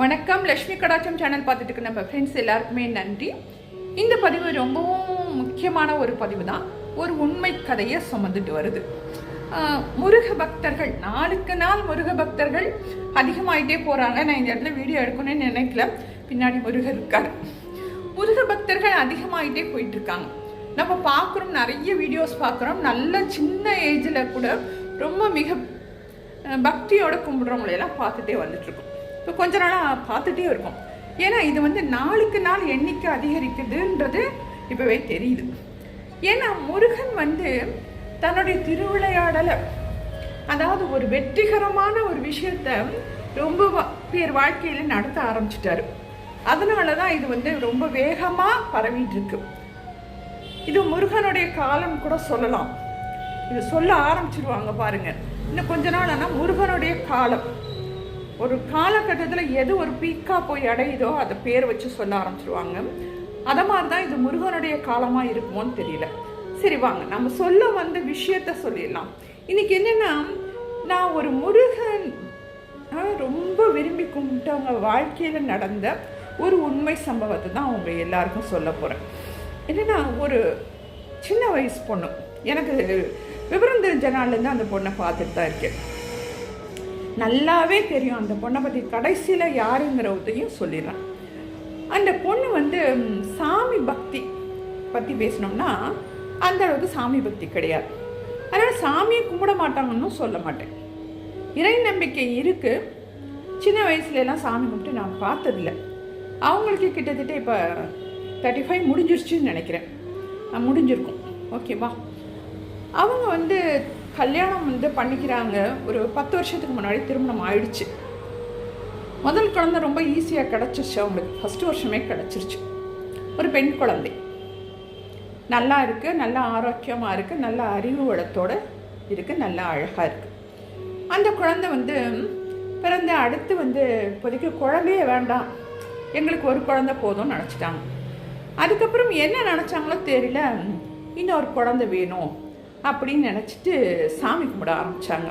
வணக்கம். லக்ஷ்மி கடாச்சம் சேனல் பார்த்துட்டு இருக்க நம்ம ஃப்ரெண்ட்ஸ் எல்லாருக்குமே நன்றி. இந்த பதிவு ரொம்பவும் முக்கியமான ஒரு பதிவு தான். ஒரு உண்மை கதையை சுமந்துட்டு வருது. முருக பக்தர்கள் நாளுக்கு நாள் முருக பக்தர்கள் அதிகமாயிட்டே போகிறாங்க நான் இந்த இடத்துல வீடியோ எடுக்கணும்னு நினைக்கல. பின்னாடி முருகர் இருக்கார். முருக பக்தர்கள் அதிகமாயிட்டே போயிட்டு இருக்காங்க நம்ம பார்க்குறோம் நிறைய வீடியோஸ் பார்க்குறோம். நல்ல சின்ன ஏஜில் கூட ரொம்ப மிக பக்தியோட கும்பிட்றவங்களையெல்லாம் பார்த்துட்டே வந்துட்டுருக்கோம். இப்போ கொஞ்ச நாளாக பார்த்துட்டே இருக்கோம். ஏன்னா இது வந்து நாளுக்கு நாள் எண்ணிக்கை அதிகரிக்குதுன்றது இப்போவே தெரியுது. ஏன்னா முருகன் வந்து தன்னுடைய திருவிளையாடலை அதாவது ஒரு வெற்றிகரமான ஒரு விஷயத்த ரொம்ப பேர் வாழ்க்கையில் நடத்த ஆரம்பிச்சிட்டாரு. அதனால தான் இது வந்து ரொம்ப வேகமாக பரவிட்டு இருக்கு இது முருகனுடைய காலம் கூட சொல்லலாம். இது சொல்ல ஆரம்பிச்சிருவாங்க பாருங்க. இன்னும் கொஞ்ச நாள் ஆனால் முருகனுடைய காலம். ஒரு காலகட்டத்தில் எது ஒரு பீக்காக போய் அடையுதோ அதை பேர் வச்சு சொல்ல ஆரம்பிச்சிருவாங்க. அதை மாதிரி தான் இது முருகனுடைய காலமாக இருக்குமோன்னு தெரியல. சரி வாங்க. நம்ம சொல்ல வந்த விஷயத்த சொல்லிடலாம். இன்னைக்கு என்னென்னா நான் ஒரு முருகன் ரொம்ப விரும்பி கும்பிட்டவங்க வாழ்க்கையில் நடந்த ஒரு உண்மை சம்பவத்தை தான் அவங்க எல்லாருக்கும் சொல்ல போகிறேன் என்னன்னா ஒரு சின்ன வயசு பொண்ணு. எனக்கு விவரம் தெரிஞ்ச நாள்லேருந்து அந்த பொண்ணை பார்த்துட்டு தான் இருக்கேன். நல்லாவே தெரியும். அந்த பொண்ணை பற்றி கடைசியில் யாருங்கிறதையும் சொல்லிடுறேன். அந்த பொண்ணு வந்து சாமி பக்தி பற்றி பேசினோம்னா அந்த அளவுக்கு சாமி பக்தி கிடையாது. அதனால் சாமியை கும்பிட மாட்டாங்கன்னு சொல்ல மாட்டேன். இறை நம்பிக்கை இருக்குது சின்ன வயசுலலாம் சாமி கும்பிட்டு நான் பார்த்ததில்ல. அவங்களுக்கு கிட்டத்தட்ட இப்போ தேர்ட்டி ஃபைவ் முடிஞ்சிருச்சுன்னு நினைக்கிறேன். முடிஞ்சிருக்கும். ஓகேவா அவங்க வந்து கல்யாணம் வந்து பண்ணிக்கிறாங்க. ஒரு பத்து வருஷத்துக்கு முன்னாடி திருமணம் ஆயிடுச்சு. முதல் குழந்தை ரொம்ப ஈஸியாக கிடச்சிருச்சு அவங்களுக்கு. ஃபஸ்ட்டு வருஷமே கிடச்சிருச்சு. ஒரு பெண் குழந்தை. நல்லா இருக்குது நல்லா ஆரோக்கியமாக இருக்குது நல்ல அறிவு வளத்தோடு இருக்குது நல்லா அழகாக இருக்குது அந்த குழந்தை வந்து பிறந்த அடுத்து வந்து இப்போதைக்கு குழந்தையே வேண்டாம். எங்களுக்கு ஒரு குழந்தை போதும்னு நினச்சிட்டாங்க. அதுக்கப்புறம் என்ன நினச்சாங்களோ தெரியல. இன்னொரு குழந்தை வேணும். அப்படின்னு நினச்சிட்டு சாமி கும்பிட ஆரம்பித்தாங்க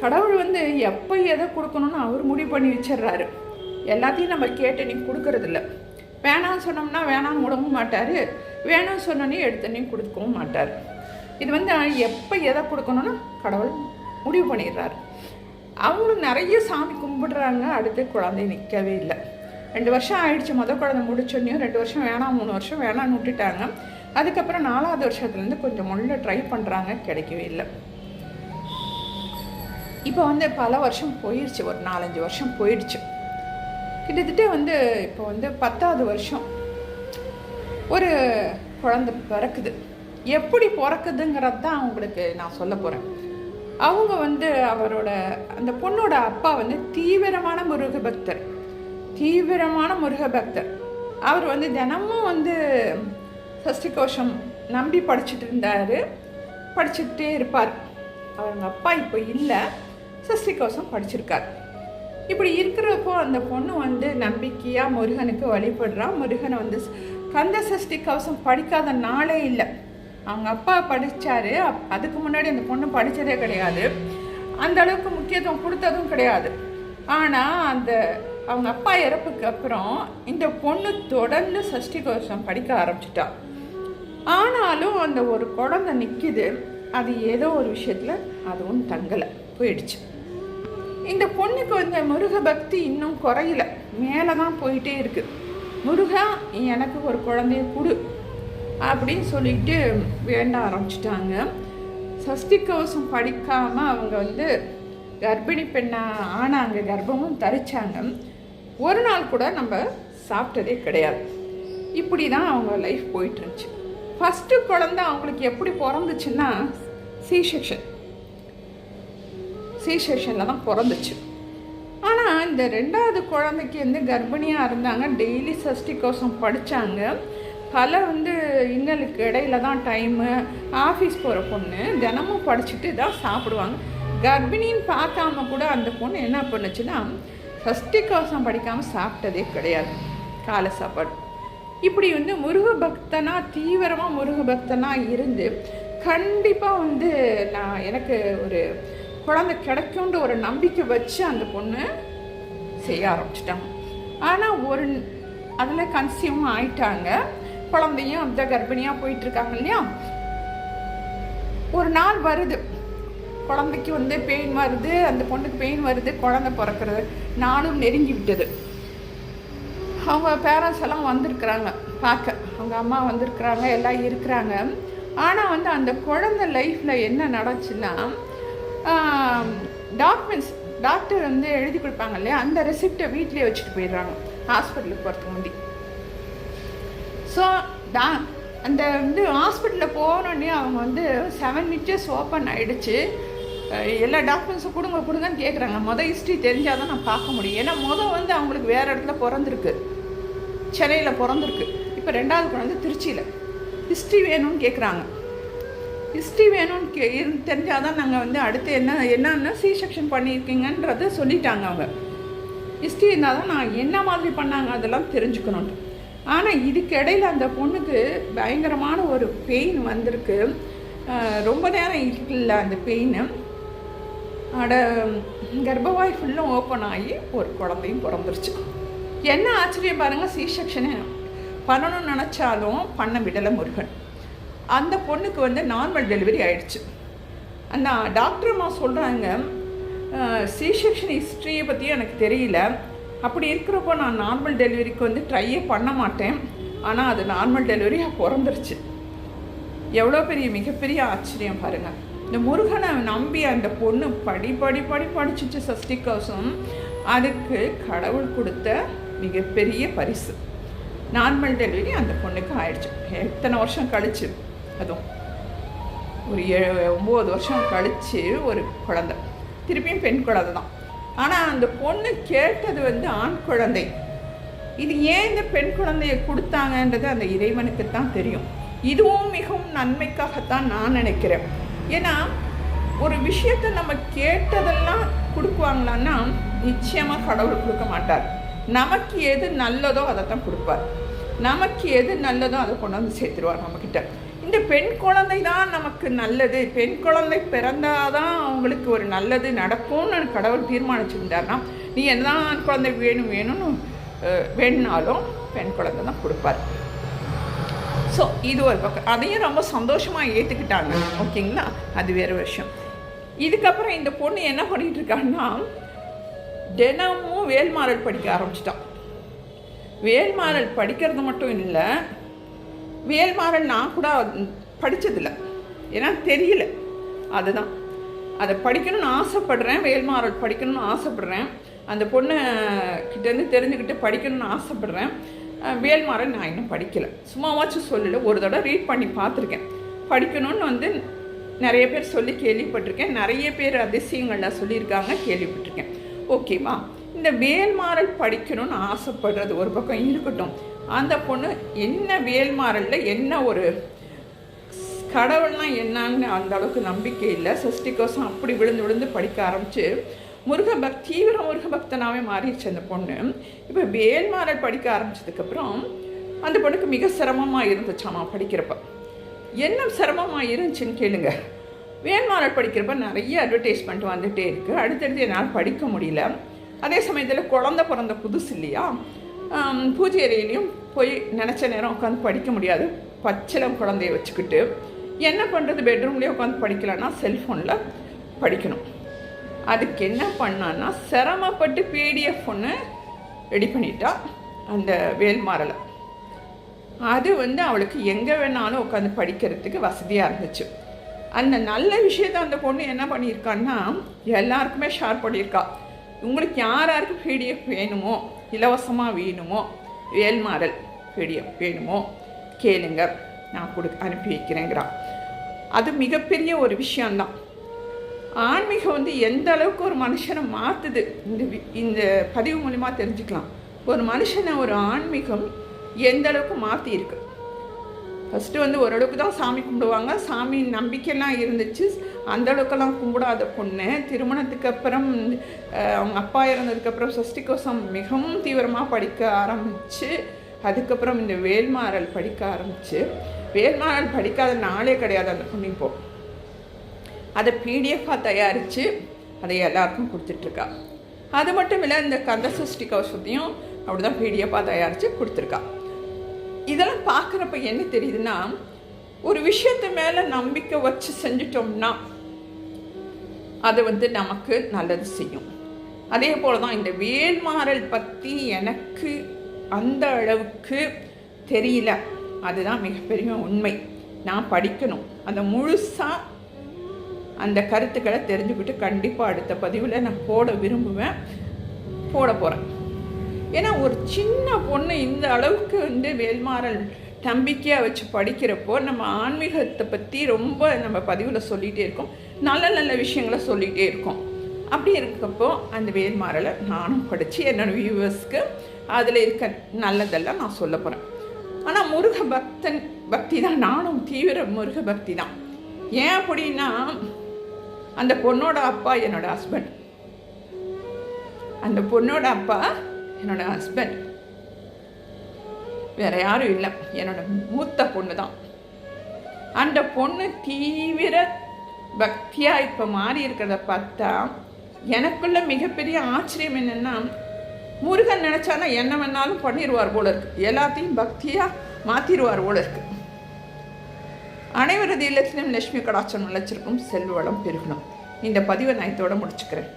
கடவுள் வந்து எப்போ எதை கொடுக்கணும்னு அவர் முடிவு பண்ணி வச்சிடுறாரு. எல்லாத்தையும் நம்ம கேட்டு நீ கொடுக்கறதில்ல. வேணாம்னு சொன்னோம்னா வேணாம் விடவும் மாட்டார். வேணும்னு சொன்னோன்னே எடுத்தனையும் கொடுக்கவும் மாட்டார். இது வந்து எப்போ எதை கொடுக்கணும்னா கடவுள் முடிவு பண்ணிடுறாரு. அவங்களும் நிறைய சாமி கும்பிடுறாங்க. அடுத்து குழந்தை நிற்கவே இல்லை. ரெண்டு வருஷம் ஆயிடுச்சு. மொதல் குழந்தை முடிச்சோடனையும் ரெண்டு வருஷம் வேணாம் மூணு வருஷம் வேணாம்னு விட்டுட்டாங்க. அதுக்கப்புறம் நாலாவது வருஷத்துலேருந்து கொஞ்சம் முள்ள ட்ரை பண்ணுறாங்க கிடைக்கவே இல்லை. இப்போ வந்து பல வருஷம் போயிடுச்சு ஒரு நாலஞ்சு வருஷம் போயிடுச்சு கிட்டத்தட்ட வந்து இப்போ வந்து பத்தாவது வருஷம் ஒரு குழந்தை பிறக்குது. எப்படி பிறக்குதுங்கிறது தான் அவங்களுக்கு நான் சொல்ல போகிறேன் அவங்க வந்து அவரோட அந்த பொண்ணோட அப்பா வந்து தீவிரமான முருக பக்தர் தீவிரமான முருக பக்தர் அவர் வந்து தினமும் வந்து சஷ்டி கோஷம் நம்பி படிச்சுட்டு இருந்தார். படிச்சுட்டே இருப்பார். அவங்க அப்பா இப்போ இல்லை. சஷ்டி கோஷம் படிச்சிருக்கார். இப்படி இருக்கிறப்போ அந்த பொண்ணு வந்து நம்பிக்கையாக முருகனுக்கு வழிபடுறா. முருகனை வந்து கந்த சஷ்டி கவசம் படிக்காத நாளே இல்லை. அவங்க அப்பா படித்தாரு அதுக்கு முன்னாடி அந்த பொண்ணு படித்ததே கிடையாது. அந்த அளவுக்கு முக்கியத்துவம் கொடுத்ததும் கிடையாது. ஆனால் அந்த அவங்க அப்பா இறப்புக்கு அப்புறம் இந்த பொண்ணு தொடர்ந்து சஷ்டி கவசம் படிக்க ஆரம்பிச்சிட்டா. ஆனாலும் அந்த ஒரு குழந்தை நிற்கிது அது ஏதோ ஒரு விஷயத்தில் அதுவும் தங்கலை. போயிடுச்சு. இந்த பொண்ணுக்கு வந்து முருக பக்தி இன்னும் குறையில. மேலே தான் போயிட்டே இருக்குது முருகா எனக்கு ஒரு குழந்தைய கொடு அப்படின்னு சொல்லிட்டு வேண்ட ஆரம்பிச்சிட்டாங்க. சஷ்டி கவசம் படிக்காமல் அவங்க வந்து கர்ப்பிணி பெண்ணாக ஆனாங்க. கர்ப்பமும் தரிச்சாங்க. ஒரு நாள் கூட நம்ம சாப்பிட்டதே கிடையாது. இப்படி தான் அவங்க லைஃப் போயிட்டுருந்துச்சு ஃபஸ்ட்டு குழந்தை அவங்களுக்கு எப்படி பிறந்துச்சுன்னா சி செக்ஷன் சி செக்ஷனில் தான் பிறந்துச்சு. ஆனால் இந்த ரெண்டாவது குழந்தைக்கு வந்து கர்ப்பிணியாக இருந்தாங்க. டெய்லி சஷ்டி கோஷம் படித்தாங்க பல வந்து இன்னலுக்கு இடையில தான் டைமு ஆஃபீஸ் போகிற பொண்ணு தினமும் படிச்சுட்டு தான் சாப்பிடுவாங்க. கர்ப்பிணின்னு பார்க்காம கூட அந்த பொண்ணு என்ன பண்ணுச்சுன்னா சஷ்டி கவசம் படிக்காமல் சாப்பிட்டதே கிடையாது. காலை சாப்பாடு. இப்படி வந்து முருக பக்தனா தீவிரமாக முருக பக்தனாக இருந்து கண்டிப்பாக வந்து நான் எனக்கு ஒரு குழந்தை கிடைக்கும்ன்ற ஒரு நம்பிக்கை வச்சு அந்த பொண்ணு செய்ய ஆரம்பிச்சிட்டாங்க. ஆனால் ஒரு அதில் கன்சியூம் ஆயிட்டாங்க. குழந்தையும் அந்த கர்ப்பிணியாக போயிட்டுருக்காங்க இல்லையா? ஒரு நாள் வருது. குழந்தைக்கு வந்து பெயின் வருது அந்த பொண்ணுக்கு பெயின் வருது குழந்தை பிறக்கிறது. நாளும் நெருங்கி விட்டது. அவங்க பேரண்ட்ஸ் எல்லாம் வந்திருக்கிறாங்க. பார்க்க. அவங்க அம்மா வந்திருக்கிறாங்க எல்லாம் இருக்கிறாங்க. ஆனால் வந்து அந்த குழந்தை லைஃப்பில் என்ன நடந்துச்சுன்னா டாக்குமெண்ட்ஸ் டாக்டர் வந்து எழுதி கொடுப்பாங்க இல்லையா? அந்த ரெசிப்டை வீட்லேயே வச்சுட்டு போயிடுறாங்க. ஹாஸ்பிட்டலுக்கு போகிறதுக்கு முந்தி. ஸோ டா அந்த வந்து ஹாஸ்பிட்டலில் போனோடனே அவங்க வந்து செவன் மினிட்ஸ் ஓப்பன் ஆகிடுச்சு எல்லா டாக்குமெண்ட்ஸும் கொடுங்க கொடுங்கன்னு கேட்குறாங்க மொதல் ஹிஸ்ட்ரி தெரிஞ்சால் தான் நான் பார்க்க முடியும். ஏன்னா மொதல் வந்து அவங்களுக்கு வேறு இடத்துல பிறந்திருக்கு. சென்னையில் பிறந்திருக்கு. இப்போ ரெண்டாவது குழந்தை திருச்சியில். ஹிஸ்ட்ரி வேணும்னு கேட்குறாங்க ஹிஸ்ட்ரி வேணும்னு கே தெரிஞ்சால் தான் நாங்கள் வந்து அடுத்து என்ன என்னென்ன சி செக்ஷன் பண்ணியிருக்கீங்கன்றத சொல்லிட்டாங்க அவங்க. ஹிஸ்ட்ரி இருந்தால் தான் நான் என்ன மாதிரி பண்ணாங்க அதெல்லாம் தெரிஞ்சுக்கணுன்ட்டு ஆனால் இதுக்கு அந்த பொண்ணுக்கு பயங்கரமான ஒரு பெயின் வந்திருக்கு. ரொம்ப நேரம் இருக்குல்ல அந்த பெயின் அட கர்ப்பவாய் ஃபுல்லும் ஓப்பன் ஆகி ஒரு குழந்தையும் பிறந்துருச்சு. என்ன ஆச்சரியம் பாருங்கள் சி செக்ஷனு. பண்ணணும்னு நினச்சாலும் பண்ண விடலை முருகன். அந்த பொண்ணுக்கு வந்து நார்மல் டெலிவரி ஆயிடுச்சு. அந்த டாக்டர் அம்மா சொல்கிறாங்க சி செக்ஷன் ஹிஸ்ட்ரியை பற்றி எனக்கு தெரியல. அப்படி இருக்கிறப்போ நான் நார்மல் டெலிவரிக்கு வந்து ட்ரையே பண்ண மாட்டேன். ஆனால் அது நார்மல் டெலிவரியாக பிறந்துருச்சு. எவ்வளோ பெரிய மிகப்பெரிய ஆச்சரியம் பாருங்கள் இந்த முருகனை நம்பி அந்த பொண்ணு படி படி படி படிச்சிச்சு சஷ்டி கவசம். அதுக்கு கடவுள் கொடுத்த மிகப்பெரிய பரிசு. நார்மல் டெலிவரி அந்த பொண்ணுக்கு ஆயிடுச்சு. எத்தனை வருஷம் கழிச்சு? அதுவும் ஒரு ஏ ஒம்பது வருஷம் கழித்து ஒரு குழந்தை. திருப்பியும் பெண் குழந்தை தான். ஆனால் அந்த பொண்ணு கேட்டது வந்து ஆண் குழந்தை. இது ஏன் இந்த பெண் குழந்தைய கொடுத்தாங்கன்றது அந்த இறைவனுக்கு தான் தெரியும். இதுவும் மிகவும் நன்மைக்காகத்தான் நான் நினைக்கிறேன். ஏன்னா ஒரு விஷயத்தை நம்ம கேட்டதெல்லாம் கொடுக்குவாங்களான்னா நிச்சயமாக கடவுள் கொடுக்க மாட்டார். நமக்கு எது நல்லதோ அதை தான் கொடுப்பார். நமக்கு எது நல்லதோ அதை கொண்டு வந்து சேர்த்துருவார் நம்மக்கிட்ட இந்த பெண் குழந்தை தான் நமக்கு நல்லது. பெண் குழந்தை பிறந்தாதான் அவங்களுக்கு ஒரு நல்லது நடக்கும்னு கடவுள் தீர்மானிச்சிருந்தாருன்னா நீ என்னதான் குழந்தை வேணும் வேணும்னு வேணுனாலும் பெண் குழந்தை தான் கொடுப்பார். ஸோ இது ஒரு பக்கம். அதையும் ரொம்ப சந்தோஷமாக ஏற்றுக்கிட்டாங்க ஓகேங்களா அது வேறு விஷயம். இதுக்கப்புறம் இந்த பொண்ணு என்ன பண்ணிகிட்டு இருக்காங்கன்னா தினமும் வேல்மாறல் படிக்க ஆரம்பிச்சிட்டான். வேல்மாறல் படிக்கிறது மட்டும் இல்லை வேல்மாறல் நான் கூட படித்ததில்ல ஏன்னா தெரியல. அதுதான். அதை படிக்கணும்னு ஆசைப்படுறேன் வேல்மாறல் படிக்கணும்னு ஆசைப்படுறேன். அந்த பொண்ணை கிட்டேருந்து தெரிஞ்சுக்கிட்டு படிக்கணும்னு ஆசைப்படுறேன். வேல்மாறல் நான் இன்னும் படிக்கலை. சும்மாவாச்சும் சொல்லலை. ஒரு தடவை ரீட் பண்ணி பார்த்துருக்கேன். படிக்கணும்னு வந்து நிறைய பேர் சொல்லி கேள்விப்பட்டிருக்கேன். நிறைய பேர் அதிசயங்கள்லாம் சொல்லியிருக்காங்க கேள்விப்பட்டிருக்கேன். ஓகேவா இந்த வேல்மாறல் படிக்கணும்னு ஆசைப்படுறது ஒரு பக்கம் இருக்கட்டும். அந்த பொண்ணு என்ன வேல்மாறலில் என்ன ஒரு கடவுள்னா என்னன்னு அந்த அளவுக்கு நம்பிக்கை இல்லை. சஷ்டிகோசம் அப்படி விழுந்து விழுந்து படிக்க ஆரம்பித்து முருகபக் தீவிர முருகபக்தனாகவே மாறிடுச்சு அந்த பொண்ணு. இப்போ வேல்மாறல் படிக்க ஆரம்பித்ததுக்கப்புறம் அந்த பொண்ணுக்கு மிக சிரமமாக இருந்துச்சாமா படிக்கிறப்ப. என்ன சிரமமாக இருந்துச்சுன்னு கேளுங்க. வேல்மாறல் படிக்கிறப்ப நிறைய அட்வர்டைஸ்மெண்ட் வந்துகிட்டே இருக்குது அடுத்தடுத்து என்னால் படிக்க முடியல. அதே சமயத்தில் குழந்த பிறந்த புதுசு இல்லையா? பூஜை அறையிலையும் போய் நினச்ச நேரம் உட்காந்து படிக்க முடியாது. பச்சிலம் குழந்தைய வச்சுக்கிட்டு என்ன பண்ணுறது பெட்ரூம்லேயே உட்காந்து படிக்கலன்னா செல்ஃபோனில் படிக்கணும். அதுக்கு என்ன பண்ணான்னா சிரமப்பட்டு பிடிஎஃப் ஒன்று ரெடி பண்ணிட்டா அந்த வேல்மாறலை. அது வந்து அவளுக்கு எங்கே வேணாலும் உட்காந்து படிக்கிறதுக்கு வசதியாக இருந்துச்சு. அந்த நல்ல விஷயத்த அந்த பொண்ணு என்ன பண்ணியிருக்கான்னா எல்லாருக்குமே ஷேர் பண்ணியிருக்கா. உங்களுக்கு யார் யாருக்கு பிடிஎஃப் வேணுமோ இலவசமாக வேணுமோ வேல்மாறல் பிடிஎஃப் வேணுமோ கேளுங்க நான் கொடு அனுப்பி வைக்கிறேங்கிறா. அது மிகப்பெரிய ஒரு விஷயந்தான் ஆன்மீகம் வந்து எந்த அளவுக்கு ஒரு மனுஷனை மாற்றுது இந்த இந்த பதிவு மூலிமா தெரிஞ்சுக்கலாம். ஒரு மனுஷனை ஒரு ஆன்மீகம் எந்த அளவுக்கு மாற்றிருக்கு ஃபஸ்ட்டு வந்து ஓரளவுக்கு தான் சாமி கும்பிடுவாங்க. சாமி நம்பிக்கைலாம் இருந்துச்சு. அந்தளவுக்கெல்லாம் கும்பிடாத பொண்ணு. திருமணத்துக்கு அப்புறம் அவங்க அப்பா இறந்ததுக்கப்புறம் சஷ்டி கோஷம் மிகவும் தீவிரமாக படிக்க ஆரம்பித்து அதுக்கப்புறம் இந்த வேல்மாறல் படிக்க ஆரம்பித்து வேல்மாறல் படிக்காத நாளே கிடையாது அந்த பொண்ணு இப்போது அதை பிடிஎஃபாக தயாரித்து அதை எல்லாருக்கும் கொடுத்துட்ருக்கா அது மட்டும் இல்லை இந்த கந்த சஷ்டி கவசத்தையும் அப்படிதான் பிடிஎஃபாக தயாரித்து கொடுத்துருக்கா. இதெல்லாம் பார்க்குறப்ப என்ன தெரியுதுன்னா ஒரு விஷயத்து மேலே நம்பிக்கை வச்சு செஞ்சிட்டோம்னா அது வந்து நமக்கு நல்லது செய்யும். அதே போல தான் இந்த வேல்மாறல் பற்றி எனக்கு அந்த அளவுக்கு தெரியல. அதுதான் மிகப்பெரிய உண்மை. நான் படிக்கணும். அந்த முழுசாக அந்த கருத்துக்களை தெரிஞ்சுக்கிட்டு கண்டிப்பாக அடுத்த பதிவில் நான் போட விரும்புவேன். போட போகிறேன் ஏன்னா ஒரு சின்ன பொண்ணு இந்த அளவுக்கு வந்து வேல்மாறல் நம்பிக்கையாக வச்சு படிக்கிறப்போ நம்ம ஆன்மீகத்தை பற்றி ரொம்ப நம்ம பதிவில் சொல்லிகிட்டே இருக்கோம். நல்ல நல்ல விஷயங்களை சொல்லிகிட்டே இருக்கோம். அப்படி இருக்கப்போ அந்த வேல்மாறலை நானும் படித்து என்னோடய வியூவர்ஸ்க்கு அதில் இருக்க நல்லதெல்லாம் நான் சொல்ல போகிறேன் ஆனால் முருக பக்தன் பக்தி தான். நானும் தீவிர முருக பக்தி தான். ஏன் அப்படின்னா அந்த பொண்ணோட அப்பா என்னோட ஹஸ்பண்ட் அந்த பொண்ணோட அப்பா என்னோட ஹஸ்பண்ட் வேற யாரும் இல்லை. என்னோட மூத்த பொண்ணு தான் அந்த பொண்ணு தீவிர பக்தியாக இப்போ மாறி இருக்கிறத பார்த்தா எனக்குள்ள மிகப்பெரிய ஆச்சரியம் என்னென்னா முருகன் நினச்சானா என்ன வேணாலும் பண்ணிடுவார் போல இருக்கு. எல்லாத்தையும் பக்தியாக மாற்றிடுவார் போல இருக்கு. அனைவரது இல்லத்திலும் லட்சுமி கடாச்சம் நிலச்சிருக்கும் செல்வளம் பெருகணும். இந்த பதிவை நான் இதோட முடிச்சுக்கிறேன்.